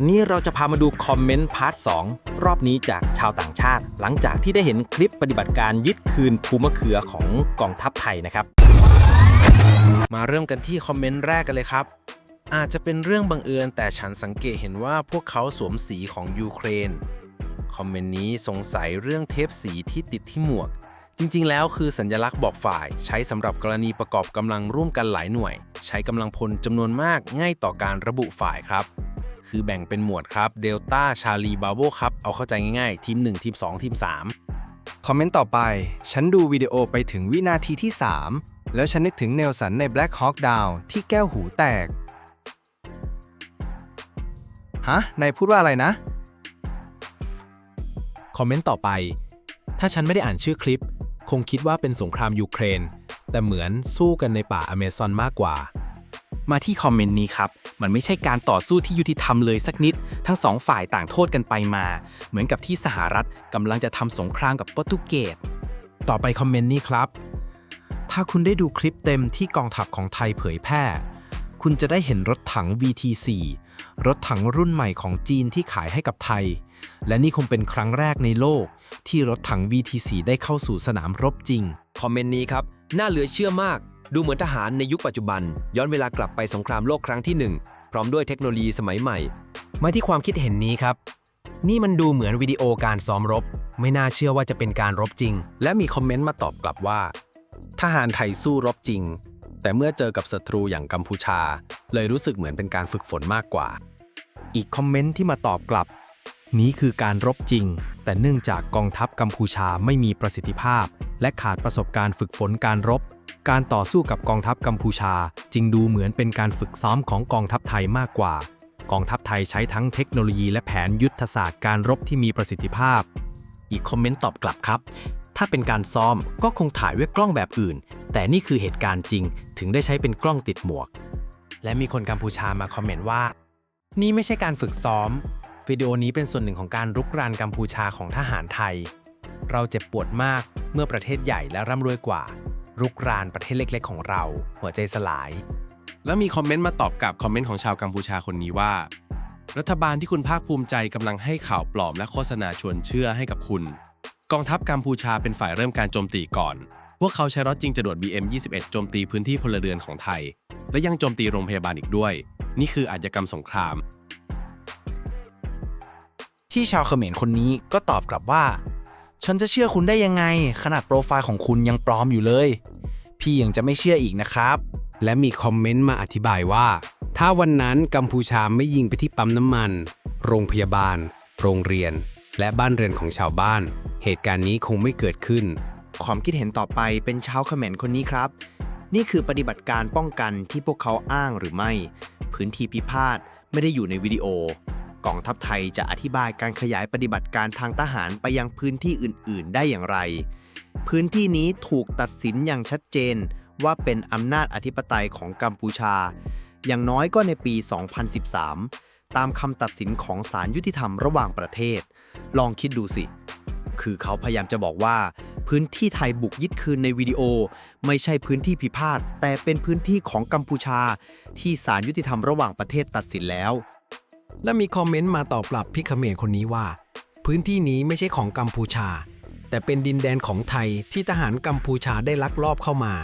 วันนี้เราจะพามาดูคอมเมนต์พาร์ท 2 รอบนี้จากชาวต่างชาติ หลังจากที่ได้เห็นคลิปปฏิบัติการยึดคืนภูมะเขือของกองทัพไทยนะครับ มาเริ่มกันที่คอมเมนต์แรกกันเลยครับ อาจจะเป็นเรื่องบังเอิญแต่ฉันสังเกตเห็นว่าพวกเขาสวมสีของยูเครน คอมเมนต์นี้สงสัยเรื่องเทปสีที่ติดที่หมวก จริงๆ แล้วคือสัญลักษณ์บอกฝ่าย ใช้สำหรับกรณีประกอบกำลังร่วมกันหลายหน่วย ใช้กำลังพลจำนวนมากง่ายต่อการระบุฝ่ายครับ คือแบ่งเป็นหมวดครับเดลต้าชาลีบาโบครับเอาเข้าใจง่ายๆ ทีม 1 ทีม 2 ทีม 3 คอมเมนต์ต่อไป ฉันดูวิดีโอไปถึงวินาทีที่ 3 แล้วฉันนึกถึงเนลสันใน Black Hawk Down ที่แก้วหูแตก ฮะนายพูดว่าอะไรนะ คอมเมนต์ต่อไป ถ้าฉันไม่ได้อ่านชื่อคลิป คงคิดว่าเป็นสงครามยูเครน แต่เหมือนสู้กันในป่าอเมซอนมากกว่า มาที่คอมเมนต์นี้ครับ มันไม่ใช่การต่อสู้ที่ยุติธรรมเลยสักนิด ทั้งสองฝ่ายต่างโทษกันไปมา เหมือนกับที่สหรัฐกำลังจะทำสงครามกับโปรตุเกส ต่อไปคอมเมนต์นี้ครับ ถ้าคุณได้ดูคลิปเต็มที่กองทัพของไทยเผยแพร่ คุณจะได้เห็นรถถัง VT4 รถถังรุ่นใหม่ของจีนที่ขายให้กับไทย และนี่คงเป็นครั้งแรกในโลก ที่รถถัง VT4 ได้เข้าสู่สนามรบจริง คอมเมนต์นี้ครับ น่าเหลือเชื่อมาก ดูเหมือนทหารในยุคปัจจุบัน ย้อนเวลากลับไปสงครามโลกครั้งที่หนึ่งพร้อมด้วยเทคโนโลยีสมัยใหม่ มาที่ความคิดเห็นนี้ครับ นี่มันดูเหมือนวิดีโอการซ้อมรบ ไม่น่าเชื่อว่าจะเป็นการรบจริง และมีคอมเมนต์มาตอบกลับว่า ทหารไทยสู้รบจริง แต่เมื่อเจอกับศัตรูอย่างกัมพูชา เลยรู้สึกเหมือนเป็นการฝึกฝนมากกว่า อีกคอมเมนต์ที่มาตอบกลับ นี้คือการรบจริง แต่เนื่องจากกองทัพกัมพูชาไม่มีประสิทธิภาพ และขาดประสบการณ์ฝึกฝนการรบ การต่อสู้กับกองทัพกัมพูชา จึงดูเหมือนเป็นการฝึกซ้อมของกองทัพไทยมากกว่า กองทัพไทยใช้ทั้งเทคโนโลยีและแผนยุทธศาสตร์การรบที่มีประสิทธิภาพ อีกคอมเมนต์ตอบกลับครับ ถ้าเป็นการซ้อมก็คงถ่ายด้วยกล้องแบบอื่น แต่นี่คือเหตุการณ์จริง ถึงได้ใช้เป็นกล้องติดหมวก และมีคนกัมพูชามาคอมเมนต์ว่า นี่ไม่ใช่การฝึกซ้อมวิดีโอนี้เป็นส่วนหนึ่งของการรุกรานกัมพูชาของทหารไทย เราเจ็บปวดมาก เมื่อประเทศใหญ่และร่ำรวยกว่า รุกรานประเทศเล็กๆ ของเรา หัวใจสลาย แล้วมีคอมเมนต์มาตอบกลับคอมเมนต์ของชาวกัมพูชาคนนี้ว่า รัฐบาลที่คุณภาคภูมิใจกำลังให้ข่าวปลอมและโฆษณาชวนเชื่อให้กับคุณ กองทัพกัมพูชาเป็นฝ่ายเริ่มการโจมตีก่อน พวกเขาใช้รถจริงจรวด BM-21 โจมตีพื้นที่พลเรือนของไทย และยังโจมตีโรงพยาบาลอีกด้วย นี่คืออาชญากรรมสงคราม ที่ชาวเขมรคนนี้ก็ตอบกลับว่า ฉันจะเชื่อคุณได้ยังไง ขนาดโปรไฟล์ของคุณยังปลอมอยู่เลย พี่ยังจะไม่เชื่ออีกนะครับ และมีคอมเมนต์มาอธิบายว่า ถ้าวันนั้นกัมพูชาไม่ยิงไปที่ปั๊มน้ำมัน โรงพยาบาล โรงเรียน และบ้านเรือนของชาวบ้าน เหตุการณ์นี้คงไม่เกิดขึ้น ความคิดเห็นต่อไปเป็นชาวเขมรคนนี้ครับ นี่คือปฏิบัติการป้องกันที่พวกเขาอ้างหรือไม่ พื้นที่พิพาทไม่ได้อยู่ในวิดีโอ กองทัพไทยจะอธิบายการขยายปฏิบัติการทางทหารไปยังพื้นที่อื่น ๆ ได้อย่างไร พื้นที่นี้ถูกตัดสินอย่างชัดเจนว่าเป็นอำนาจอธิปไตยของกัมพูชา อย่างน้อยก็ในปี 2013 ตามคำตัดสินของศาลยุติธรรมระหว่างประเทศ ลองคิดดูสิ คือเขาพยายามจะบอกว่า พื้นที่ไทยบุกยึดคืนในวิดีโอ ไม่ใช่พื้นที่พิพาทแต่เป็นพื้นที่ของกัมพูชา ที่ศาลยุติธรรมระหว่างประเทศตัดสินแล้ว และมีคอมเมนต์มาตอบกลับพี่เขมรคนนี้ว่า พื้นที่นี้ไม่ใช่ของกัมพูชา แต่เป็นดินแดนของไทยที่ทหารกัมพูชาได้ลักลอบเข้ามา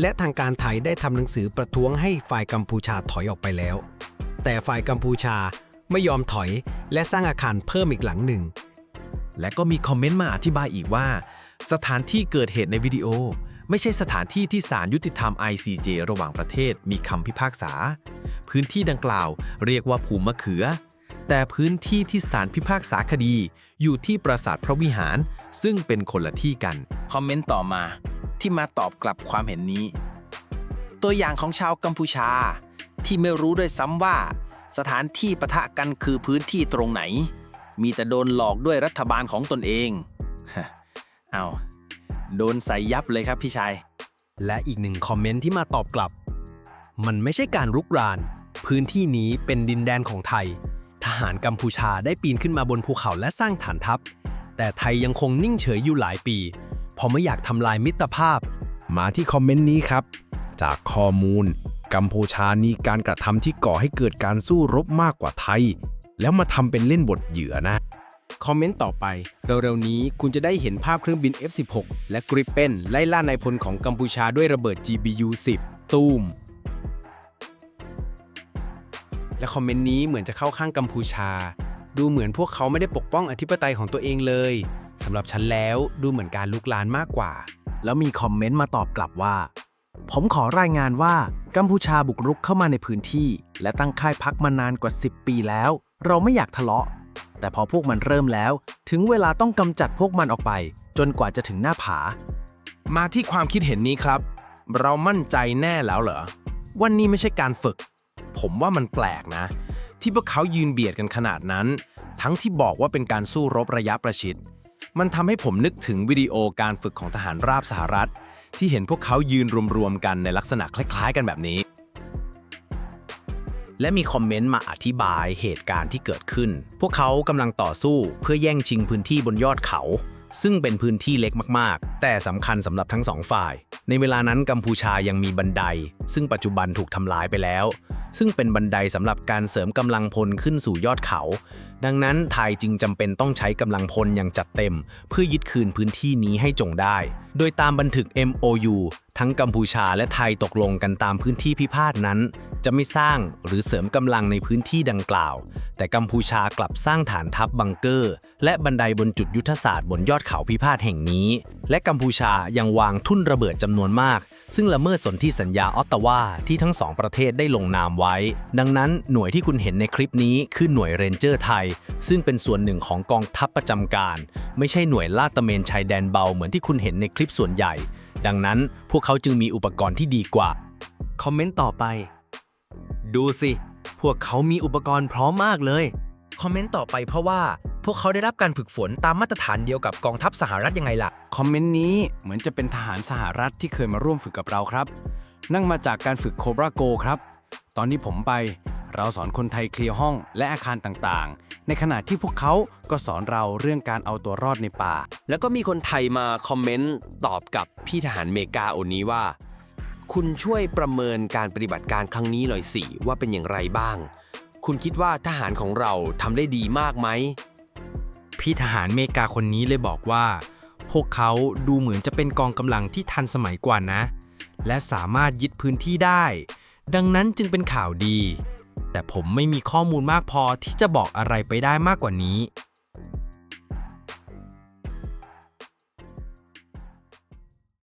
และทางการไทยได้ทำหนังสือประท้วงให้ฝ่ายกัมพูชาถอยออกไปแล้ว แต่ฝ่ายกัมพูชาไม่ยอมถอยและสร้างอาคารเพิ่มอีกหลังหนึ่ง และก็มีคอมเมนต์มาอธิบายอีกว่า สถานที่เกิดเหตุในวิดีโอ ไม่ใช่สถานที่ที่ศาลยุติธรรม ICJ ระหว่างประเทศมีคำพิพากษา พื้นที่ดังกล่าวเรียกว่าภูมิมะเขือ แต่พื้นที่ที่ศาลพิพากษาคดี อยู่ที่ปราสาทพระวิหาร ซึ่งเป็นคนละที่กัน คอมเมนต์ต่อมาที่มาตอบกลับความเห็นนี้ ตัวอย่างของชาวกัมพูชา ที่ไม่รู้ด้วยซ้ำว่า สถานที่ปะทะกันคือพื้นที่ตรงไหน มีแต่โดนหลอกด้วยรัฐบาลของตนเอง เอาโดนใส่ยับเลยครับพี่ชาย และอีกหนึ่งคอมเมนต์ที่มาตอบกลับ มันไม่ใช่การรุกราน พื้นที่นี้เป็นดินแดนของไทย ทหารกัมพูชาได้ปีนขึ้นมาบนภูเขาและสร้างฐานทัพ แต่ไทยยังคงนิ่งเฉยอยู่หลายปีเพราะไม่อยากทำลายมิตรภาพ มาที่คอมเมนต์นี้ครับ จากข้อมูล กัมพูชามีการกระทำที่ก่อให้เกิดการสู้รบมากกว่าไทย แล้วมาทำเป็นเล่นบทเหยื่อนะ คอมเมนต์ต่อไป เร็วๆนี้คุณจะได้เห็นภาพเครื่องบิน F-16 และกริปเปนไล่ล่านายพลของกัมพูชาด้วยระเบิด GBU-10 ตูม และคอมเมนต์นี้เหมือนจะเข้าข้างกัมพูชา ดูเหมือนพวกเขาไม่ได้ปกป้องอธิปไตยของตัวเองเลยสำหรับฉันแล้วดูเหมือนการลุกลานมากกว่า แล้วมีคอมเมนต์มาตอบกลับว่า ผมขอรายงานว่ากัมพูชาบุกรุกเข้ามาในพื้นที่ และตั้งค่ายพักมานานกว่า 10 ปีแล้ว เราไม่อยากทะเลาะ แต่พอพวกมันเริ่มแล้ว ถึงเวลาต้องกำจัดพวกมันออกไป จนกว่าจะถึงหน้าผา มาที่ความคิดเห็นนี้ครับ เรามั่นใจแน่แล้วเหรอวันนี้ไม่ใช่การฝึก ผมว่ามันแปลกนะ ที่พวกเขายืนเบียดกันขนาดนั้น ทั้งที่บอกว่าเป็นการสู้รบระยะประชิด มันทำให้ผมนึกถึงวิดีโอการฝึกของทหารราบสหรัฐ ที่เห็นพวกเขายืนรวมๆกันในลักษณะคล้าย ๆ กันแบบนี้ และมีคอมเมนต์มาอธิบายเหตุการณ์ที่เกิดขึ้น พวกเขากำลังต่อสู้เพื่อแย่งชิงพื้นที่บนยอดเขา ซึ่งเป็นพื้นที่เล็กมากๆ แต่สำคัญสำหรับทั้งสองฝ่าย ในเวลานั้นกัมพูชายังมีบันได ซึ่งปัจจุบันถูกทำลายไปแล้ว ซึ่งเป็นบันไดสำหรับการเสริมกำลังพลขึ้นสู่ยอดเขา ดังนั้นไทยจึงจำเป็นต้องใช้กำลังพลอย่างจัดเต็ม เพื่อยึดคืนพื้นที่นี้ให้จงได้ โดยตามบันทึก MOU ทั้งกัมพูชาและไทยตกลงกันตามพื้นที่พิพาทนั้น จะไม่สร้างหรือเสริมกำลังในพื้นที่ดังกล่าว แต่กัมพูชากลับสร้างฐานทัพบังเกอร์ และบันไดบนจุดยุทธศาสตร์บนยอดเขาพิพาทแห่งนี้ และกัมพูชายังวางทุ่นระเบิดจำนวนมาก ซึ่งละเมิดสนธิสัญญาออตตาวาที่ทั้งสองประเทศได้ลงนามไว้ ดังนั้นหน่วยที่คุณเห็นในคลิปนี้คือหน่วยเรนเจอร์ไทยซึ่งเป็นส่วนหนึ่งของกองทัพประจำการ ไม่ใช่หน่วยลาดตระเวนชายแดนเบาเหมือนที่คุณเห็นในคลิปส่วนใหญ่ ดังนั้นพวกเขาจึงมีอุปกรณ์ที่ดีกว่า คอมเมนต์ต่อไป ดูสิ พวกเขามีอุปกรณ์พร้อมมากเลย คอมเมนต์ต่อไปเพราะว่าพวกเขาได้รับการฝึกฝนตามมาตรฐานเดียวกับกองทัพสหรัฐยังไงล่ะ คอมเมนต์นี้เหมือนจะเป็นทหารสหรัฐที่เคยมาร่วมฝึกกับเราครับ นั่งมาจากการฝึกโคบราโกครับ ตอนนี้ผมไป เราสอนคนไทยเคลียร์ห้องและอาคารต่างๆ ในขณะที่พวกเขาก็สอนเราเรื่องการเอาตัวรอดในป่า แล้วก็มีคนไทยมาคอมเมนต์ตอบกับพี่ทหารเมกาโอนนี้ว่า คุณช่วยประเมินการปฏิบัติการครั้งนี้หน่อยสิว่าเป็นอย่างไรบ้าง คุณคิดว่าทหารของเราทำได้ดีมากไหมพี่ทหารเมกาคนนี้เลยบอกว่า พวกเขาดูเหมือนจะเป็นกองกำลังที่ทันสมัยกว่านะ และสามารถยึดพื้นที่ได้ ดังนั้นจึงเป็นข่าวดี แต่ผมไม่มีข้อมูลมากพอที่จะบอกอะไรไปได้มากกว่านี้